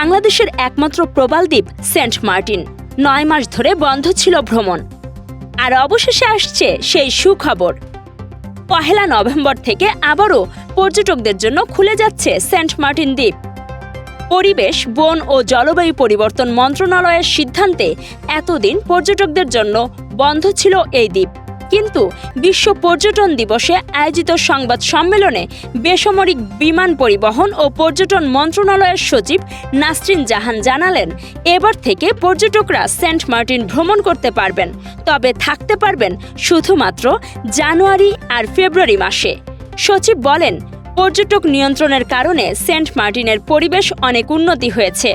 বাংলাদেশের একমাত্র প্রবাল দ্বীপ সেন্ট মার্টিন। নয় মাস ধরে বন্ধ ছিল ভ্রমণ। আর অবশেষে আসছে সেই সুখবর। পহেলা নভেম্বর থেকে আবারও পর্যটকদের জন্য খুলে যাচ্ছে সেন্ট মার্টিন দ্বীপ। পরিবেশ, বন ও জলবায়ু পরিবর্তন মন্ত্রণালয়ের সিদ্ধান্তে এতদিন পর্যটকদের জন্য বন্ধ ছিল এই দ্বীপ। কিন্তু বিশ্ব পর্যটন দিবসে আয়োজিত সংবাদ সম্মেলনে বেসামরিক বিমান পরিবহন ও পর্যটন মন্ত্রণালয়ের সচিব নাসরিন জাহান জানালেন, এবার থেকে পর্যটকরা সেন্ট মার্টিন ভ্রমণ করতে পারবেন, তবে থাকতে পারবেন শুধুমাত্র জানুয়ারি আর ফেব্রুয়ারি মাসে। সচিব বলেন, পর্যটক নিয়ন্ত্রণের কারণে সেন্ট মার্টিনের পরিবেশ অনেক উন্নতি হয়েছে।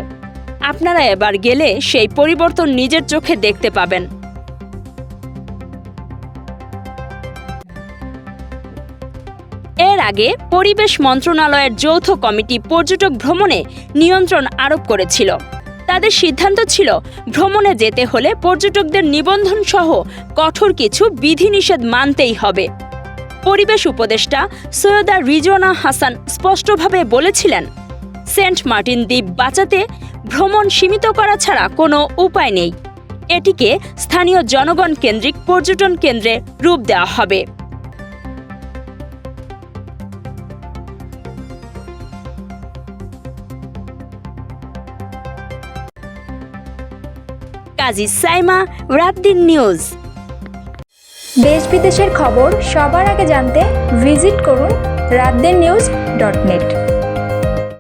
আপনারা এবার গেলে সেই পরিবর্তন নিজের চোখে দেখতে পাবেন। এর আগে পরিবেশ মন্ত্রণালয়ের যৌথ কমিটি পর্যটক ভ্রমণে নিয়ন্ত্রণ আরোপ করেছিল। তাদের সিদ্ধান্ত ছিল, ভ্রমণে যেতে হলে পর্যটকদের নিবন্ধন সহ কঠোর কিছু বিধিনিষেধ মানতেই হবে। পরিবেশ উপদেষ্টা সৈয়দা রিজওয়ানা হাসান স্পষ্টভাবে বলেছিলেন, সেন্ট মার্টিন দ্বীপ বাঁচাতে ভ্রমণ সীমিত করা ছাড়া কোনো উপায় নেই। এটিকে স্থানীয় জনগণ কেন্দ্রিক পর্যটন কেন্দ্রে রূপ দেওয়া হবে। কাজী সাইমা রাতদিন নিউজ। দেশ বিদেশের খবর সবার আগে জানতে ভিজিট করুন রাতদিন নিউজ ডট নেট।